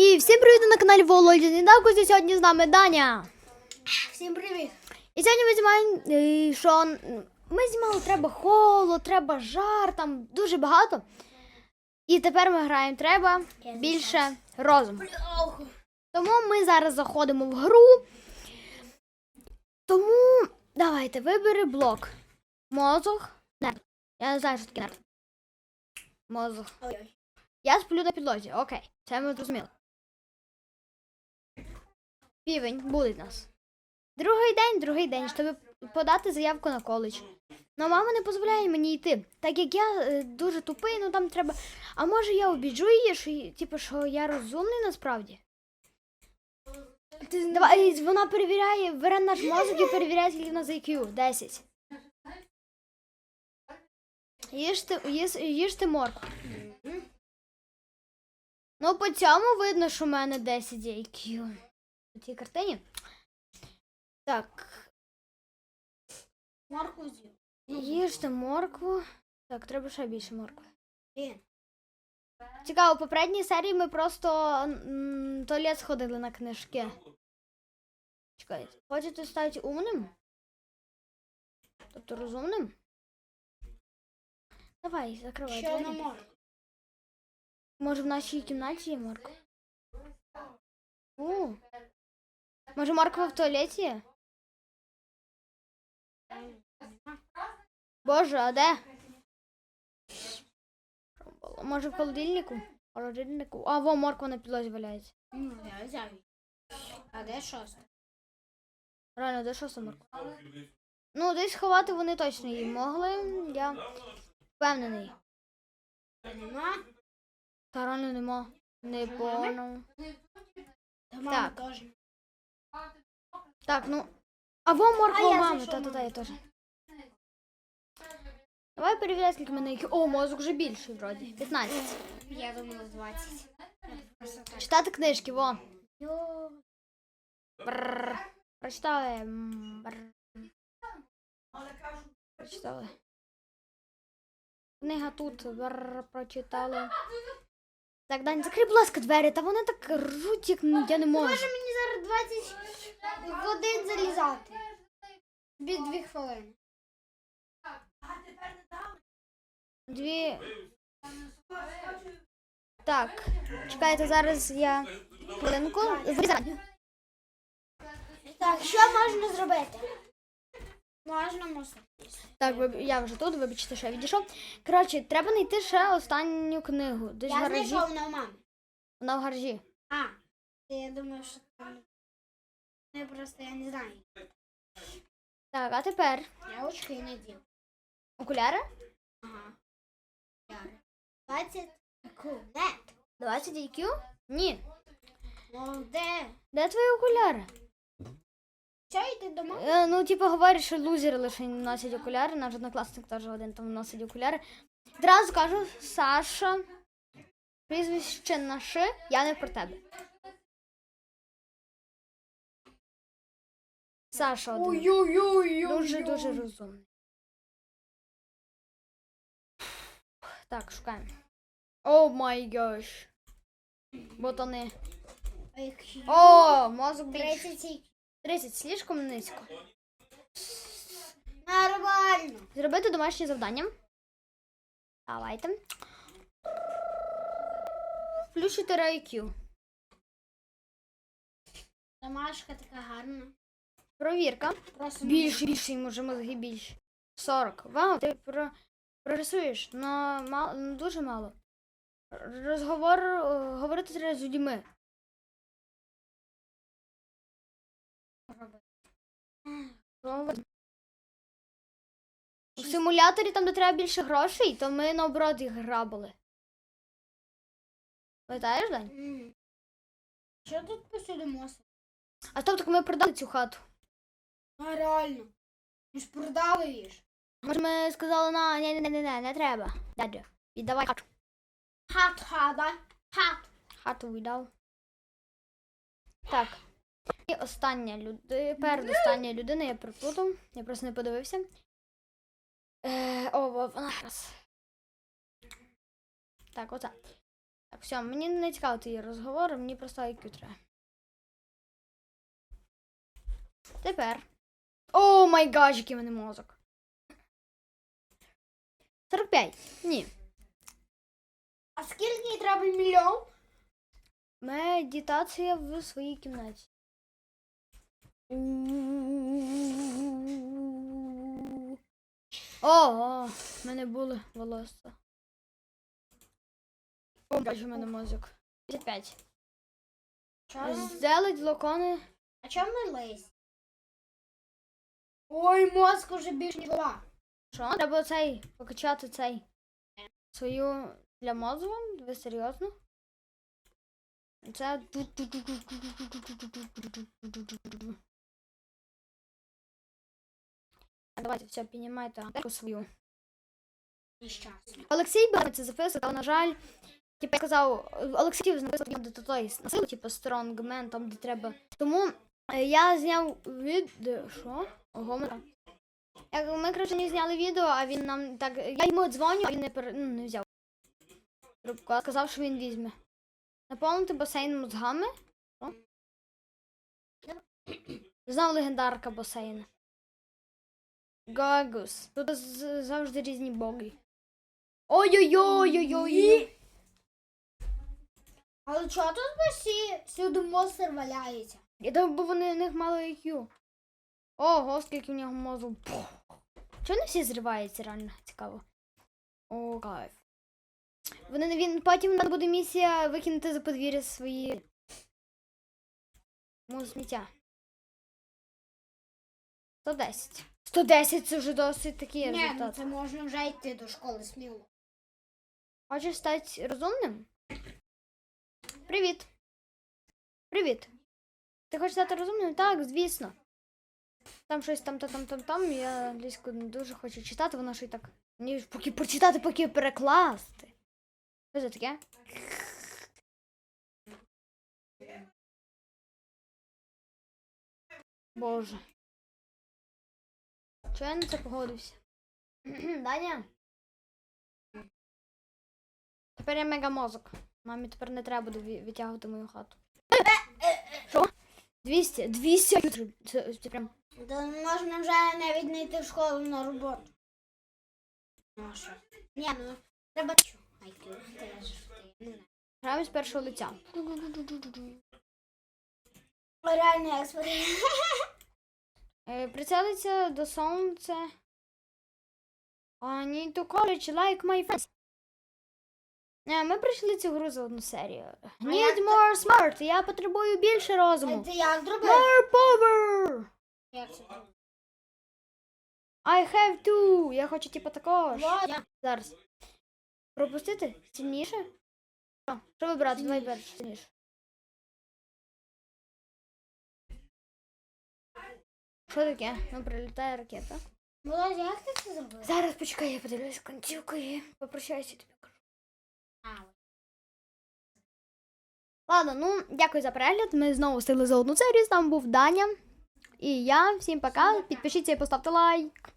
І всім привіт на каналі Володя Недакусі. Сьогодні з нами Даня. Всім привіт! І сьогодні ми знімаємо, е, що ми знімали треба холод, треба жар, там дуже багато. І тепер ми граємо треба більше розуму. Тому ми зараз заходимо в гру. Тому давайте вибери блок. Мозок. Нерв. Я не знаю, що таке нерв. Мозок. Я сплю на підлозі. Окей, це ми зрозуміли. Півень буде нас. Другий день, другий день, щоб подати заявку на коледж. Ну, мама не дозволяє мені йти. Так як я е, дуже тупий, ну там треба. А може я обіджу її, що, типу, що я розумний насправді? Ти Давай, вона перевіряє, бере наш мозок і перевіряє, скільки в нас IQ. 10. Їжте, їж, їжте моркву. Ну, по цьому видно, що в мене 10 IQ. У цій картині. Так, Марку з'їв. їжте моркву. Так, треба ще більше моркви. Блін. Цікаво, в попередній серії ми просто м, в туалет сходили на книжки. Чекайте, хочете стати умним? Тобто розумним? Давай, закривай. На двері. марку? Може в нашій кімнаті є морква? Може морква в туалеті є? Боже, а де? Може в холодильнику? В холодильнику. А, во, морква на підлозі валяється. Ну, я взяв. А де шоста? Реально, де це морква? Ну, десь ховати вони точно її могли. Я впевнений. Нема? Та реально нема. Не понял. Та мама Так. теж. Так, ну. А во морква зайшов, Та-та-та, я теж. Давай перевіряй, скільки мене які. О, мозок вже більший, вроді. 15. Я думала 20. Просто так. Читати книжки, во. Йо. Бррр. Прочитали. Бррр. Прочитали. Книга тут. Бррр, прочитали. Так, Дань, закрий, будь ласка, двері, та вони так ржуть, як ну, я не можу. Може мені зараз 20 годин залізати? Тобі дві хвилини. Дві. Так, чекайте, зараз я хвилинку. Зрізаю. Так, що можна зробити? Можна мусор. Так, я вже тут, вибачте, що я відійшов. Коротше, треба знайти ще останню книгу. Десь в Я гаражі. знайшов на мамі. Вона в гаражі. А, я думаю, що там. Ну, просто я не знаю. Так, а тепер Я очки не дів. окуляри? Ага. Яри. 20 кулет. 20 IQ? Ні. Ну, де? Де твої окуляри? Що йди до мами? Е, ну, типу, говорять, що лузери лише носять окуляри. Наш однокласник теж один там носить окуляри. Одразу кажу, Саша, прізвище на я не про тебе. Саша один. Ой-ой-ой. Дуже дуже розумний. Так, шукаємо. О май гаш. Ботани. О, мозок більший. 30 30, слишком низько. Нормально. Зробити домашнє завдання. Давайте. 4 IQ. Домашка така гарна. Провірка. Більше, більше, може мозги більше. 40. Вау, ти про... прогресуєш, но мало, ну, дуже мало. Розговор, е, говорити треба з людьми. У симуляторі, там, де треба більше грошей, то ми наоборот їх грабили. Пам'ятаєш, Дань? Що тут посюди мусор? А тобто ми продали цю хату. А реально. Ми ж продали її ж. Може, ми сказали, на, ні, ні, ні, ні, не треба. Дядя, віддавай хату. Хат, хата, хат. Хату віддав. Так. І остання людина. Передостання людина, я приплутав. Я просто не подивився. Е, о, во- вона раз. Так, оце. Так, все, мені не цікаво твої розговори, мені просто IQ треба. Тепер. О май гаш, який мене мозок. 45. Ні. А скільки треба мільйон? Медитація в своїй кімнаті. Ого, в мене були волосся. О, бачу, в мене мозок. 55. Чому? Зделить локони. А чому ми лись? Ой, мозк уже більше два. Що? Треба цей покачати цей свою для мозку? Ви серйозно? Це. Давайте все, піднімайте аптеку свою. Олексій би це записував, але, на жаль, типу, я казав, Олексій відео до той насилу, типу, Strongman, там, де треба. Тому я зняв відео. Що? Ого, ми. Як ми, коротше, не зняли відео, а він нам так. Я йому дзвоню, а він не, пер... ну, не взяв. Трубку, а сказав, що він візьме. Наповнити басейн мозгами. Що? Знов легендарка басейну. Гагус. Тут завжди різні боги. Ой-ой-ой-ой-ой. Але чого тут всі всюди монстр валяється? Я думаю, бо вони в них мало IQ. Ого, скільки в нього мозу. Чого не всі зриваються, реально цікаво. О, кайф. Вони він потім надо буде місія викинути за подвір'я свої. Ну, сміття. 110. 110 це вже досить такий Ні, ну результат. це можна вже йти до школи сміло. Хочеш стати розумним? Привіт. Привіт. Ти хочеш стати розумним? Так, звісно. Там щось там, там, там, там, там. Я англійську не дуже хочу читати, воно ще й так. Ж поки прочитати, поки перекласти. Що це таке? Боже. Чого я на це погодився? Даня? Тепер я мегамозок. Мамі тепер не треба буде витягувати мою хату. Що? 200? 200 Це, це прям. То можна вже навіть не йти в школу на роботу. Ну що? Ні, ну треба не знаю. Граємо з першого лиця. Реальний експеримент. Прицелиться до сонця. I need to college like my friends. Е, ми пройшли цю гру за одну серію. Need more smart. Я потребую більше розуму. More power. I have to. Я хочу типу такого ж. Я- Зараз. Пропустити? Сильніше? Що? Що вибирати? Давай перш сильніше. Що таке? Ну, прилітає ракета. Володя, як ти це зробив? Зараз почекай, я подивлюсь концівку і попрощаюся тобі кажу. А, Ладно, ну дякую за перегляд. Ми знову встигли за одну серію. З нами був Даня. І я. Всім пока. Підпишіться і поставте лайк.